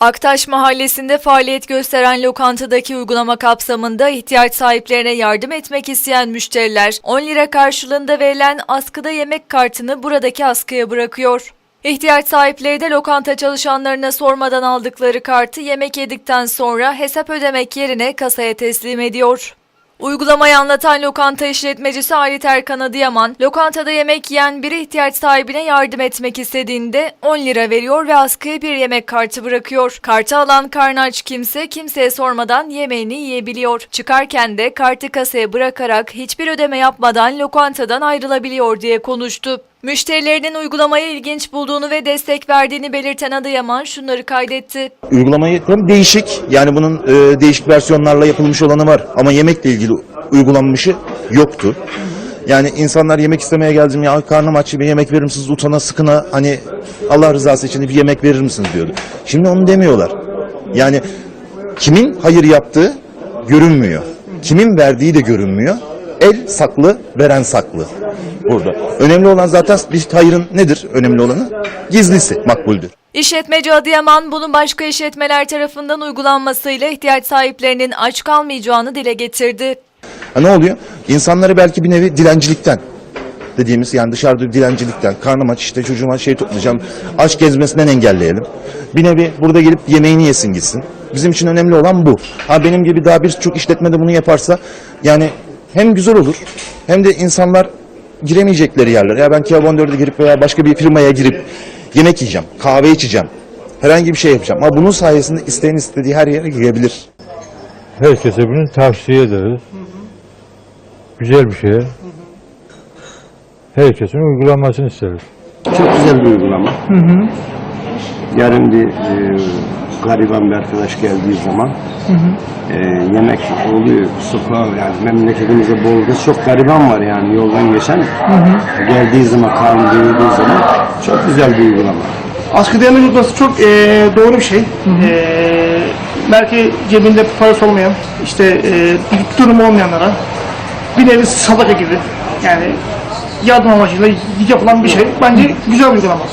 Aktaş Mahallesi'nde faaliyet gösteren lokantadaki uygulama kapsamında ihtiyaç sahiplerine yardım etmek isteyen müşteriler 10 lira karşılığında verilen askıda yemek kartını buradaki askıya bırakıyor. İhtiyaç sahipleri de lokanta çalışanlarına sormadan aldıkları kartı yemek yedikten sonra hesap ödemek yerine kasaya teslim ediyor. Uygulamayı anlatan lokanta işletmecisi Ali Erkan Adıyaman, lokantada yemek yiyen biri ihtiyaç sahibine yardım etmek istediğinde 10 lira veriyor ve askıya bir yemek kartı bırakıyor. Kartı alan karnı aç kimse kimseye sormadan yemeğini yiyebiliyor. Çıkarken de kartı kasaya bırakarak hiçbir ödeme yapmadan lokantadan ayrılabiliyor diye konuştu. Müşterilerinin uygulamayı ilginç bulduğunu ve destek verdiğini belirten Adıyaman şunları kaydetti. Uygulamayı değişik yani bunun e, değişik versiyonlarla yapılmış olanı var ama yemekle ilgili uygulanmışı yoktu. Yani insanlar yemek istemeye geldim ya karnım aç bir yemek verir misiniz utana sıkına hani Allah rızası için bir yemek verir misiniz diyordu. Şimdi onu demiyorlar. Yani kimin hayır yaptığı görünmüyor. Kimin verdiği de görünmüyor. El saklı, veren saklı burada. Önemli olan zaten bir hayırın nedir önemli olanı? Gizlisi makbuldür. İşletmeci Adıyaman bunun başka işletmeler tarafından uygulanmasıyla ihtiyaç sahiplerinin aç kalmayacağını dile getirdi. Ha, ne oluyor? İnsanları belki bir nevi dilencilikten dediğimiz yani dışarıda dilencilikten karnım aç işte çocuğuma şey toplayacağım aç gezmesinden engelleyelim. Bir nevi burada gelip yemeğini yesin gitsin. Bizim için önemli olan bu. Ha benim gibi daha birçok işletmede bunu yaparsa yani hem güzel olur hem de insanlar giremeyecekleri yerler. Ya ben Kia 14'e girip veya başka bir firmaya girip yemek yiyeceğim, kahve içeceğim. Herhangi bir şey yapacağım. Ama bunun sayesinde isteyen istediği her yere girebilir. Herkese bunu tavsiye ederiz. Güzel bir şey. Herkesin uygulanmasını isteriz. Çok güzel bir uygulama. Yarın bir e, gariban bir arkadaş geldiği zaman e, yemek oluyor sokağa yani memleketimizde bol kız çok gariban var yani yoldan geçen geldiği zaman karnı doyurduğu zaman çok güzel bir uygulama. Askıda yemek uygulaması çok eee, doğru bir şey. Eee, belki cebinde parası olmayan, işte eee bir durum olmayanlara bir nevi sadaka gibi yani yardım amacıyla yapılan bir şey. Bence güzel bir uygulama.